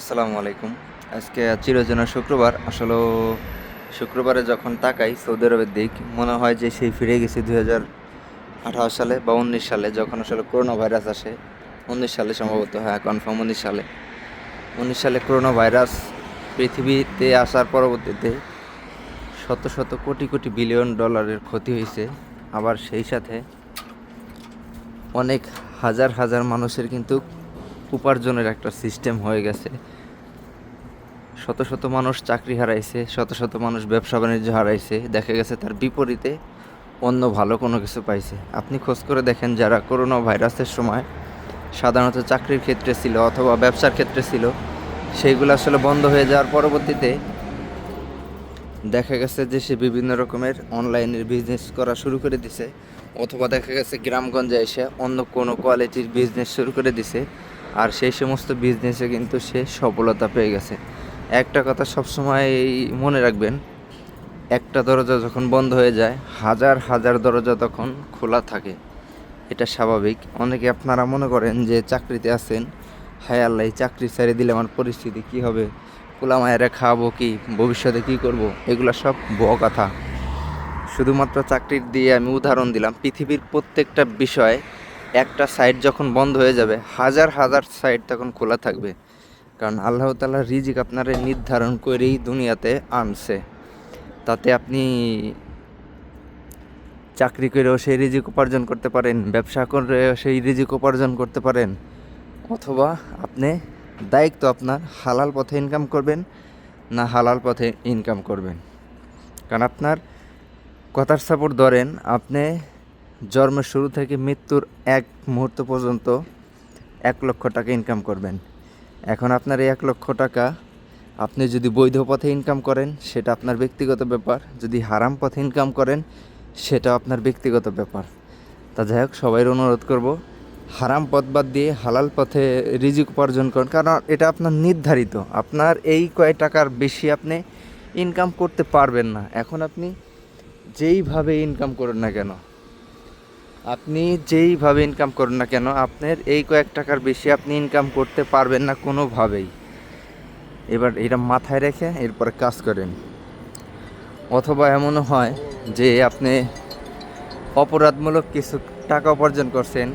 আসসালামু আলাইকুম। আজকে চিরজনা শুক্রবার। আসলে শুক্রবারে যখন তাকাই সৌদি আরবের দিক, মনে হয় যে সেই ফিরে গেছি দুই হাজার আঠারো সালে বা উনিশ সালে, যখন আসলে করোনা ভাইরাস আসে। উনিশ সালে সম্ভবত হ্যাঁ কনফার্ম উনিশ সালে। উনিশ সালে করোনা ভাইরাস পৃথিবীতে আসার পরবর্তীতে শত শত কোটি কোটি বিলিয়ন ডলারের ক্ষতি হয়েছে। আবার সেই সাথে অনেক হাজার হাজার মানুষের কিন্তু উপার্জনের একটা সিস্টেম হয়ে গেছে। শত শত মানুষ চাকরি হারাইছে, শত শত মানুষ ব্যবসা বাণিজ্য হারাইছে, দেখা গেছে তার বিপরীতে অন্য ভালো কোনো কিছু পাইছে। আপনি খোঁজ করে দেখেন যারা করোনা ভাইরাসের সময় সাধারণত চাকরির ক্ষেত্রে ছিল অথবা ব্যবসার ক্ষেত্রে ছিল, সেইগুলো আসলে বন্ধ হয়ে যাওয়ার পরবর্তীতে দেখা গেছে যে সে বিভিন্ন রকমের অনলাইনের বিজনেস করা শুরু করে দিছে, অথবা দেখা গেছে গ্রামগঞ্জে এসে অন্য কোনো কোয়ালিটির বিজনেস শুরু করে দিছে। আর সেই সমস্ত বিজনেসে কিন্তু সে সফলতা পেয়ে গেছে। একটা কথা সবসময় মনে রাখবেন, একটা দরজা যখন বন্ধ হয়ে যায়, হাজার হাজার দরজা তখন খোলা থাকে। এটা স্বাভাবিক। অনেকে আপনারা মনে করেন যে চাকরিতে আছেন, হায় আল্লাহ চাকরি ছেড়ে দিলে আমার পরিস্থিতি কী হবে? পোলা মায়েরা খাওয়াবো কি? ভবিষ্যতে কী করব? এগুলো সব ব কথা শুধুমাত্র চাকরির দিয়ে আমি উদাহরণ দিলাম, পৃথিবীর প্রত্যেকটা বিষয় একটা সাইড যখন বন্ধ হয়ে যাবে, হাজার হাজার সাইড তখন খোলা থাকবে। কারণ আল্লাহ তালা রিজিক আপনারে নির্ধারণ করেই দুনিয়াতে আনছে। তাতে আপনি চাকরি করেও সেই রিজিক উপার্জন করতে পারেন, ব্যবসা করেও সেই রিজিক উপার্জন করতে পারেন, অথবা আপনি দায়িত্ব আপনার হালাল পথে ইনকাম করবেন না হালাল পথে ইনকাম করবেন। কারণ আপনার কথার সাপোর্ট ধরেন, আপনি জন্মের শুরু থেকে মৃত্যুর এক মুহূর্ত পর্যন্ত এক লক্ষ টাকা ইনকাম করবেন। এখন আপনার এই এক লক্ষ টাকা আপনি যদি বৈধ পথে ইনকাম করেন, সেটা আপনার ব্যক্তিগত ব্যাপার। যদি হারাম পথে ইনকাম করেন সেটা আপনার ব্যক্তিগত ব্যাপার। তা যাই হোক সবাই অনুরোধ করব, হারাম পথ বাদ দিয়ে হালাল পথে রিজিক উপার্জন করুন। কারণ এটা আপনার নির্ধারিত। আপনার এই কয় টাকার বেশি আপনি ইনকাম করতে পারবেন না। এখন আপনি যেইভাবে ইনকাম করুন না কেন আপনি যেইভাবে ইনকাম করুন না কেন, আপনার এই কয়েক টাকার বেশি আপনি ইনকাম করতে পারবেন না কোনোভাবেই। এবার এটা মাথায় রেখে এরপরে কাজ করেন। অথবা এমনও হয় যে আপনি অপরাধমূলক কিছু টাকা উপার্জন করছেন।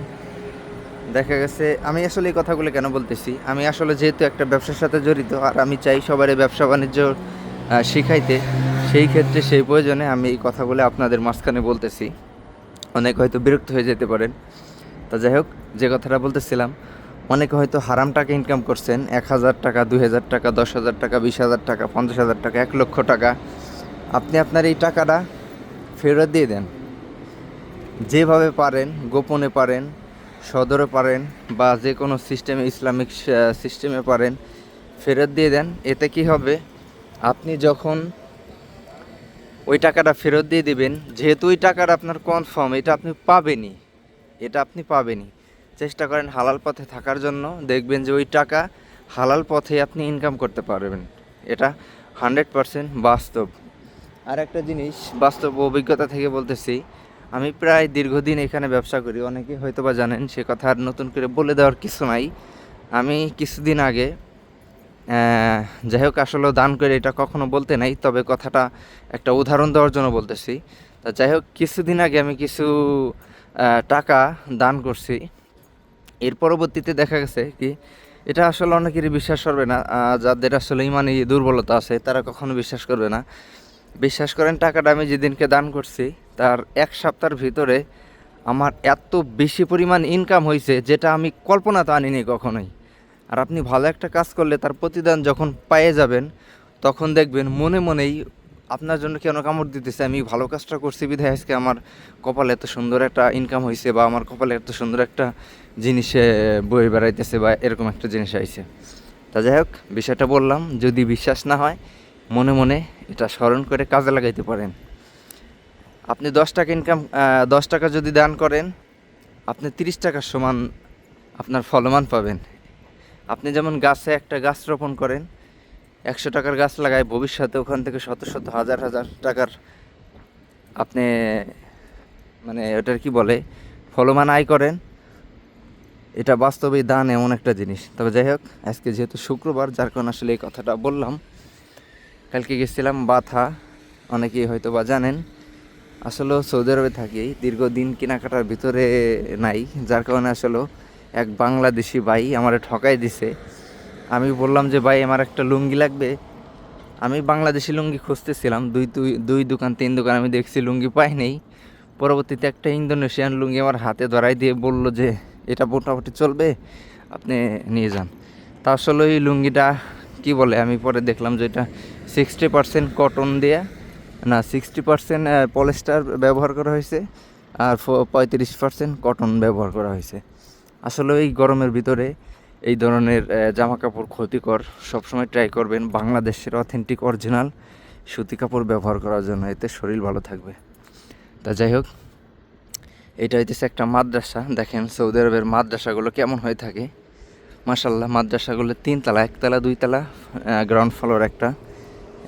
দেখা গেছে, আমি আসলে এই কথাগুলো কেন বলতেছি? আমি আসলে যেহেতু একটা ব্যবসার সাথে জড়িত, আর আমি চাই সবারই ব্যবসা বাণিজ্য শিখাইতে, সেই ক্ষেত্রে সেই প্রয়োজনে আমি এই কথাগুলো আপনাদের মাঝখানে বলতেছি। অনেক হয়তো বিরক্ত হয়ে যেতে পারেন। তা যাই হোক, যে কথাটা বলতেছিলাম, অনেকে হয়তো হারাম টাকা ইনকাম করছেন, এক হাজার টাকা, দুই হাজার টাকা, দশ হাজার টাকা, বিশ হাজার টাকা, পঞ্চাশ হাজার টাকা, এক লক্ষ টাকা, আপনি আপনার এই টাকাটা ফেরত দিয়ে দেন। যেভাবে পারেন, গোপনে পারেন, সদরে পারেন, বা যে কোনো সিস্টেমে ইসলামিক সিস্টেমে পারেন, ফেরত দিয়ে দেন। এতে কি হবে? আপনি যখন ওই টাকাটা ফেরত দিয়ে দিবেন। যেহেতু ওই টাকাটা আপনার কনফার্ম এটা আপনি পাবেনই। এটা আপনি পাবেনই। চেষ্টা করেন হালাল পথে থাকার জন্য। দেখবেন যে ওই টাকা হালাল পথে আপনি ইনকাম করতে পারবেন। এটা হান্ড্রেড পারসেন্ট বাস্তব। আর একটা জিনিস, বাস্তব অভিজ্ঞতা থেকে বলতেছি, আমি প্রায় দীর্ঘদিন এখানে ব্যবসা করি। অনেকে হয়তো বা জানেন, সে কথা আর নতুন করে বলে দেওয়ার কিছু নাই। আমি কিছুদিন আগে যাই হোক, আসলে দান করে এটা কখনো বলতে নাই, তবে কথাটা একটা উদাহরণ দেওয়ার জন্য বলতেছি। তা যাই হোক, কিছুদিন আগে আমি কিছু টাকা দান করছি। এর পরবর্তীতে দেখা গেছে কি, এটা আসলে অনেকেরই বিশ্বাস করবে না যাদের আসলে ইমানি দুর্বলতা আছে, তারা কখনো বিশ্বাস করবে না। বিশ্বাস করেন, টাকাটা আমি যেদিনকে দান করছি, তার এক সপ্তাহের ভিতরে আমার এত বেশি পরিমাণ ইনকাম হয়েছে, যেটা আমি কল্পনা তো আনিনি কখনোই। আর আপনি ভালো একটা কাজ করলে তার প্রতিদান যখন পেয়ে যাবেন, তখন দেখবেন মনে মনেই আপনার জন্য কেন কামড় দিতেছে, আমি ভালো কাজটা করছি, বিধায় আজকে আমার কপালে এত সুন্দর একটা ইনকাম হয়েছে বা আমার কপালে এত সুন্দর একটা জিনিসে বই বেড়াইতেছে বা এরকম একটা জিনিস আইছে। তা যাই হোক, বিষয়টা বললাম, যদি বিশ্বাস না হয়, মনে মনে এটা স্মরণ করে কাজে লাগাইতে পারেন। আপনি দশ টাকা ইনকাম দশ টাকা যদি দান করেন, আপনি তিরিশ টাকার সমান আপনার ফলমান পাবেন। আপনি যেমন গাছে একটা গাছ রোপণ করেন, একশো টাকার গাছ লাগায় ভবিষ্যতে ওখান থেকে শত শত হাজার হাজার টাকার আপনি মানে ওটার কি বলে, ফলমান আয় করেন। এটা বাস্তবে দান এমন একটা জিনিস। তবে যাই হোক, আজকে যেহেতু শুক্রবার, যার কারণে আসলে এই কথাটা বললাম। কালকে গেছিলাম বাথা, অনেকেই হয়তো বা জানেন। আসলে সৌদি আরবে থাকি, দীর্ঘদিন কেনাকাটার ভিতরে নাই, যার কারণে আসলে এক বাংলাদেশি ভাই আমারে ঠকাই দিছে। আমি বললাম যে, ভাই, আমার একটা লুঙ্গি লাগবে। আমি বাংলাদেশি লুঙ্গি খুঁজতেছিলাম। দুই দুই দুই দোকান, তিন দোকান আমি দেখছি লুঙ্গি পাই নেই। পরবর্তীতে একটা ইন্দোনেশিয়ান লুঙ্গি আমার হাতে ধরাই দিয়ে বলল যে, এটা মোটামুটি চলবে, আপনি নিয়ে যান। তা আসলে ওই লুঙ্গিটা কি বলে, আমি পরে দেখলাম যে, এটা সিক্সটি পার্সেন্ট কটন দিয়ে, না সিক্সটি পার্সেন্ট পলিস্টার ব্যবহার করা হয়েছে, আর পঁয়ত্রিশ পার্সেন্ট কটন ব্যবহার করা হয়েছে। আসলে এই গরমের ভিতরে এই ধরনের জামা কাপড় ক্ষতিকর সবসময় ট্রাই করবেন বাংলাদেশের অথেন্টিক অরিজিনাল সুতি কাপড় ব্যবহার করার জন্য। এতে শরীর ভালো থাকবে। তা যাই হোক, এটা হইতেছে একটা মাদ্রাসা। দেখেন সৌদি আরবের মাদ্রাসাগুলো কেমন হয়ে থাকে। মাসাল্লাহ মাদ্রাসাগুলো তিনতলা, একতলা, দুইতলা গ্রাউন্ড ফ্লোর একটা।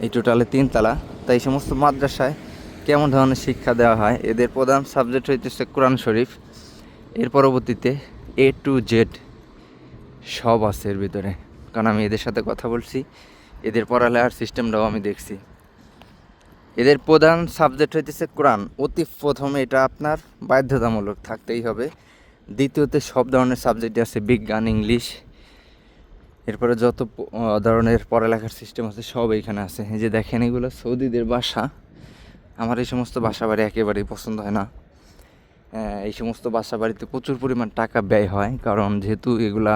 এই টোটালে তিনতলা। তাই সমস্ত মাদ্রাসায় কেমন ধরনের শিক্ষা দেওয়া হয়? এদের প্রধান সাবজেক্ট হইতেছে কোরআন শরীফ। এর পরবর্তীতে এ টু জেড সব আছে এর ভিতরে। কারণ আমি এদের সাথে কথা বলছি, এদের পড়ালেখার সিস্টেমটাও আমি দেখছি। এদের প্রধান সাবজেক্ট হইতেছে কোরআন অতি প্রথমে এটা আপনার বাধ্যতামূলক থাকতেই হবে। দ্বিতীয়তে সব ধরনের সাবজেক্ট আছে বিজ্ঞান, ইংলিশ। এরপরে যত ধরনের পড়ালেখার সিস্টেম আছে সব এইখানে আছে। যে দেখেন এগুলো সৌদিদের বাসা আমার এই সমস্ত বাসা বাড়ি একেবারেই পছন্দ হয় না। এই সমস্ত বাসা বাড়িতে প্রচুর পরিমাণ টাকা ব্যয় হয়। কারণ যেহেতু এগুলা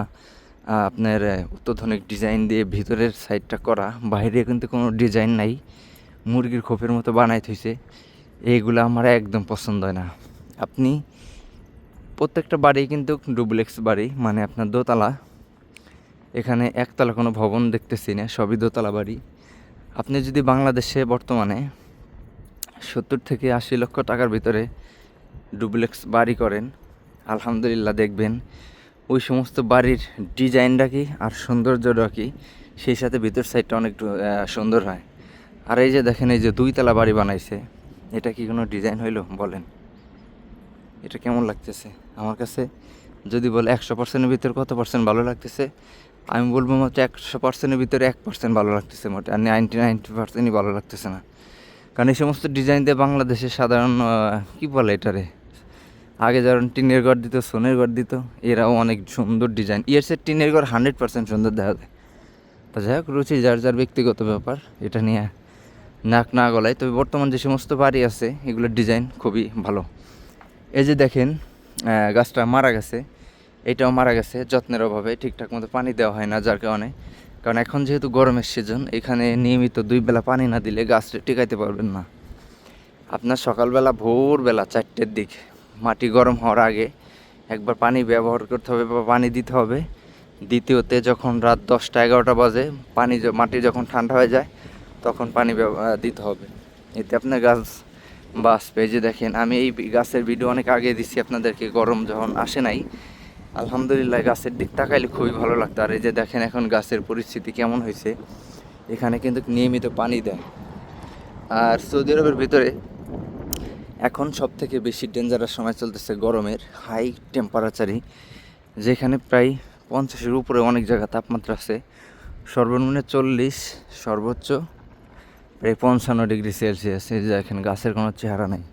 আপনার অত্যাধুনিক ডিজাইন দিয়ে ভিতরের সাইডটা করা, বাইরে কিন্তু কোনো ডিজাইন নাই। মুরগির খোপের মতো বানাই থইছে এইগুলো আমার একদম পছন্দ হয় না। আপনি প্রত্যেকটা বাড়ি কিন্তু ডুপ্লেক্স বাড়ি মানে আপনার দোতলা। এখানে একতলা কোনো ভবন দেখতেছি না, সবই দোতলা বাড়ি। আপনি যদি বাংলাদেশে বর্তমানে সত্তর থেকে আশি লক্ষ টাকার ভিতরে ডুপ্লেক্স বাড়ি করেন, আলহামদুলিল্লাহ দেখবেন। ওই সমস্ত বাড়ির ডিজাইনটা কি আর সৌন্দর্যটা কি, সেই সাথে ভিতর সাইডটা অনেক সুন্দর হয়। আর এই যে দেখেন, এই যে দুইতলা বাড়ি বানাইছে, এটা কি কোনো ডিজাইন হইল? বলেন। এটা কেমন লাগতেছে? আমার কাছে যদি বলে একশো পার্সেন্টের ভিতরে কত পার্সেন্ট ভালো লাগতেছে? আমি বলব মাত্র একশো পার্সেন্টের ভিতরে এক পার্সেন্ট ভালো লাগতেছে মোটে, আর নাইনটি নাইনটি পার্সেন্টই ভালো লাগতেছে না। কারণ এই সমস্ত ডিজাইন দিয়ে বাংলাদেশে সাধারণ কি বলে এটারে? আগে যেমন টিনের ঘর দিত, সোনের ঘর দিত, এরাও অনেক সুন্দর ডিজাইন ইয়ার্সের টিনের ঘর হান্ড্রেড পার্সেন্ট সুন্দর দেখা যায়। তা যাই হোক, রুচি যার যার ব্যক্তিগত ব্যাপার, এটা নিয়ে নাক না গলায়। তবে বর্তমান যে সমস্ত বাড়ি আছে, এগুলোর ডিজাইন খুবই ভালো। এই যে দেখেন গাছটা মারা গেছে। এটাও মারা গেছে, যত্নের অভাবে ঠিকঠাক মতো পানি দেওয়া হয় না যার কারণে। কারণ এখন যেহেতু গরমের সিজন এখানে নিয়মিত দুই বেলা পানি না দিলে গাছটা টিকাইতে পারবেন না। আপনার সকালবেলা, ভোরবেলা চারটের দিক। মাটি গরম হওয়ার আগে একবার পানি ব্যবহার করতে হবে বা পানি দিতে হবে। দ্বিতীয়তে যখন রাত দশটা, এগারোটা বাজে, পানি মাটি যখন ঠান্ডা হয়ে যায়, তখন পানি দিতে হবে। এতে আপনার গাছ বাস পেজে দেখেন, আমি এই গাছের ভিডিও অনেক আগে দিচ্ছি আপনাদেরকে, গরম যখন আসে নাই, আলহামদুলিল্লাহ গাছের দিক তাকাইলে খুবই ভালো লাগতো। আর এই যে দেখেন এখন গাছের পরিস্থিতি কেমন হয়েছে, এখানে কিন্তু নিয়মিত পানি দেয়। আর সৌদি আরবের ভিতরে এখন সব থেকে বেশি ডেঞ্জারাস সময় চলতেছে গরমের হাই টেম্পারেচারই যেখানে প্রায় পঞ্চাশের উপরে অনেক জায়গা তাপমাত্রা আছে। সর্বনিম্ন চল্লিশ, সর্বোচ্চ প্রায় পঞ্চান্ন ডিগ্রি সেলসিয়াস, এই যে দেখেন গাছের কোনো চেহারা নেই।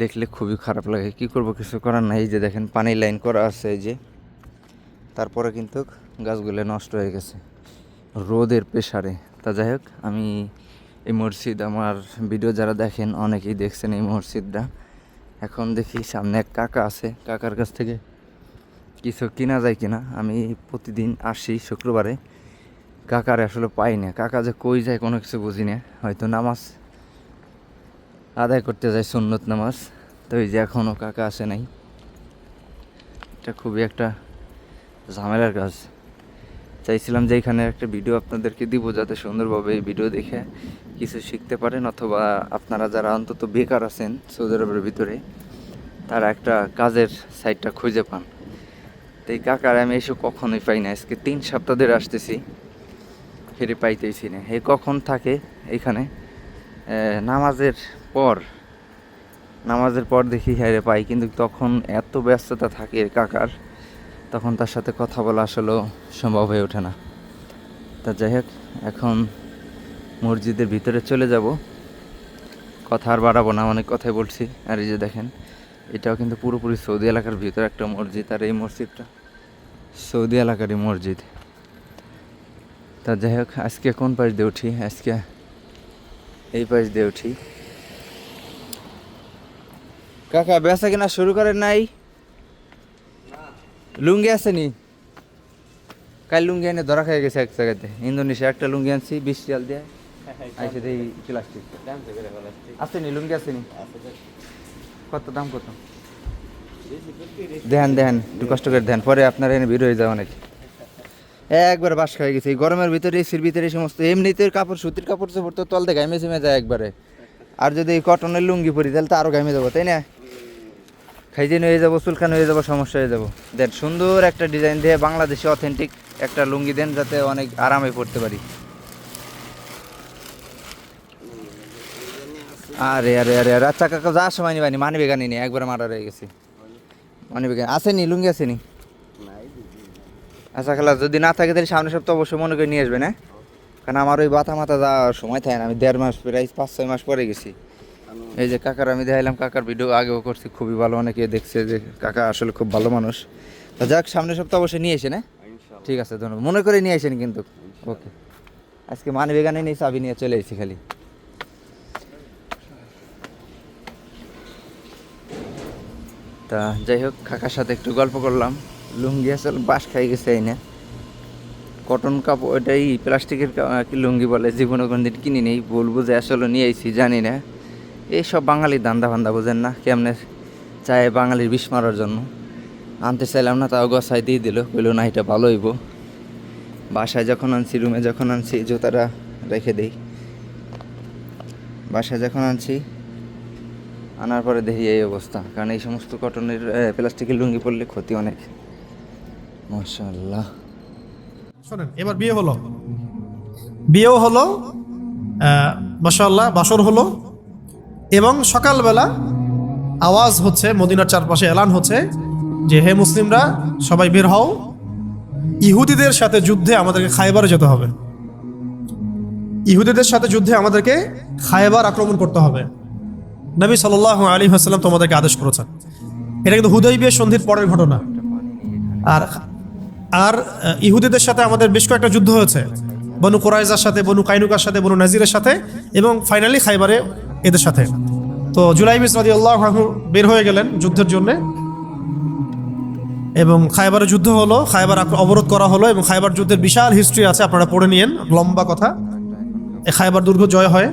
দেখলে খুবই খারাপ লাগে, কি করব কিছু করার নাই, এই যে দেখেন পানি লাইন করা আছে, এই যে। তারপরে কিন্তু গাছগুলো নষ্ট হয়ে গেছে, রোদের প্রেসারে তা যাই হোক, আমি এই মসজিদ আমার ভিডিও যারা দেখেন অনেকেই দেখছেন এই মসজিদটা। এখন দেখি সামনে এক কাকা আছে, কাকার কাছ থেকে কিছু কিনা যায় কিনা। আমি প্রতিদিন আসি শুক্রবারে। কাকারে আসলে পাই না। কাকা যে কই যায় কোনো কিছু বুঝি না। হয়তো নামাজ আদায় করতে যায়, সুন্নত নামাজ। তো এই যে এখনও কাকা আসে নাই। এটা খুবই একটা ঝামেলার কাজ। চাইছিলাম যে এখানে একটা ভিডিও আপনাদেরকে দিব যাতে সুন্দরভাবে এই ভিডিও দেখে কিছু শিখতে পারেন অথবা আপনারা যারা অন্তত বেকার আছেন সৌদি আরবের ভিতরে, তারা একটা কাজের সাইডটা খুঁজে পান। তো এই কাকার আমি এসব কখনোই পাই না, আজকে তিন সপ্তাহ ধরে আসতেছি, ফিরে পাইতেইছি না। হে কখন থাকে এখানে? নামাজের পর নামাজের পর দেখি হ্যাঁ পাই, কিন্তু তখন এত ব্যস্ততা থাকে কাকার, তখন তার সাথে কথা বলা আসলেও সম্ভব হয়ে ওঠে না। তা যাই হোক, এখন মসজিদের ভিতরে চলে যাব। কথা আর বাড়াবো না, অনেক কথাই বলছি। আর এই যে দেখেন, এটাও কিন্তু পুরোপুরি সৌদি এলাকার ভিতরে একটা মসজিদ, আর এই মসজিদটা সৌদি এলাকারই মসজিদ। তা যাই হোক, আজকে কোন পাশ দিয়ে উঠি? আজকে এই পাশ দিয়ে উঠি। কাকা, বেচা কিনা শুরু করেন নাই? লুঙ্গি আসেনি? কাল লুঙ্গি এনে ধরা খেয়ে গেছে এক জায়গাতে। ইন্দোনেশিয়া একটা লুঙ্গি আনছি, বিশ রিয়াল দিয়ে। আইসে এই প্লাস্টিক আছে নি লুঙ্গি আছে নি? কত দাম কত? দেন দেন একটু কষ্ট করে দেন পরে আপনার এনে ভিড় হয়ে যাবে অনেক। একবার বাস খাই গেছে এই গরমের ভিতরে এসির ভিতরে সমস্ত এমনিতে কাপড় সুতির কাপড় চোপড় তো তল দিয়ে ঘামে ঝেমে যায় একবারে। আর যদি এই কটনের লুঙ্গি পরি তাহলে তো আরও ঘামে যাব তাই না? খাইজিন হয়ে যাব চুলকান হয়ে যাব সমস্যা হয়ে যাব। দেন সুন্দর একটা ডিজাইন দিয়ে বাংলাদেশি অথেন্টিক একটা লুঙ্গি দেন যাতে অনেক আরামে পড়তে পারি। আরে আরে আরে আরে আচ্ছা কাকা যাওয়ার সময় নিবানি মানি বেগানি নি একবার মারা রয়ে গেছি। মানি বেগানি আসেনি লুঙ্গি আসেনি আচ্ছা খেলা যদি না থাকে তাহলে সামনের সপ্তাহে অবশ্যই মনে করে নিয়ে আসবেন হ্যাঁ কারণ আমার ওই বাতা মাথা যাওয়ার সময় থাকে না আমি দেড় মাস প্রায় পাঁচ ছয় মাস পরে গেছি। এই যে কাকার আমি দেখাইলাম কাকার ভিডিও আগেও করছি খুবই ভালো অনেকে দেখছে যে কাকা আসলে খুব ভালো মানুষ। তা যাক সামনের সপ্তাহ অবশ্যই নিয়ে এসেন হ্যাঁ ঠিক আছে ধন্যবাদ। মনে করে নিয়ে আসেন কিন্তু। ওকে। আজকে মানি বেগানে নেই চাবি নিয়ে চলে এসেছি খালি। তা যাই হোক, কাকার সাথে একটু গল্প করলাম। লুঙ্গি আসলে বাস খাই গেছে এই না। কটন কাপড় ওইটাই প্লাস্টিকের লুঙ্গি বলে, জীবনে কোনদিন কিনি নেই বলব যে আসলে নিয়ে আইছি, জানি না। এইসব বাঙালির দান্দা ফান্দা বোঝেন না, কেমনে চায় বাঙালির বিষ মারার জন্য। আনতে চাইলাম না, তাও গসাই দিয়ে দিল, কইলো না, এটা ভালো হইব। বাসায় যখন আনছি, রুমে যখন আনছি, জুতাটা রেখে দেই। বাসায় যখন আনছি আনার পরে দেখি এই অবস্থা। কারণ এই সমস্ত কটনের প্লাস্টিকের লুঙ্গি পরলে ক্ষতি অনেক। মাশাল্লাহ শোনেন, এবার বিয়ে হলো। বিয়েও হলো মাসাল্লাহ বাসর হলো। এবং সকালবেলা আওয়াজ হচ্ছে, মদিনার চারপাশে এলান হচ্ছে যে, হে মুসলিমরা, সবাই বের হও। ইহুদিদের সাথে যুদ্ধে আমাদেরকে খায়বারে যেতে হবে। ইহুদিদের সাথে যুদ্ধে আমাদেরকে খায়বার আক্রমণ করতে হবে। নবী সাল আলী হাসলাম তোমাদেরকে আদেশ করেছেন। এটা কিন্তু হুদয় বিয়ে সন্ধির পরের ঘটনা। আর আর ইহুদিদের সাথে আমাদের বেশ কয়েকটা যুদ্ধ হয়েছে। বনু কোরাইজার সাথে, বনু কাইনুকার সাথে, বনু নাজিরের সাথে এবং ফাইনালি খাইবারে এদের সাথে। তো জুলাই মিস রাজি আল্লাহ বের হয়ে গেলেন যুদ্ধের জন্য। এবং খাইবারে যুদ্ধ হলো, খাইবার অবরোধ করা হলো এবং খাইবার যুদ্ধের বিশাল হিস্ট্রি আছে, আপনারা পড়ে নিয়েন, লম্বা কথা। খাইবার দুর্গ জয় হয়।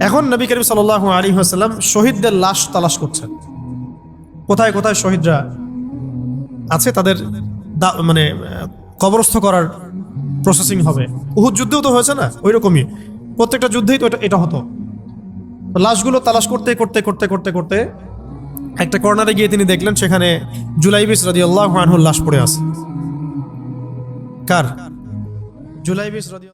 এখন নবী করিম সাল আলী আসাল্লাম শহীদদের লাশ তালাশ করছেন। কোথায় কোথায় শহীদরা আছে? তাদের মানে কবরস্থ করার প্রসেসিং হবে। উহুদ যুদ্ধেও তো হয়েছে না? ওই রকমই প্রত্যেকটা যুদ্ধেই তো এটা এটা হতো। লাশগুলো তালাশ করতে করতে করতে করতে করতে একটা কর্নারে গিয়ে তিনি দেখলেন, সেখানে জুলাই জুলাইবিস রাজি আল্লাহ লাশ পড়ে আছে। কার? জুলাই জুলাইবিস রাজি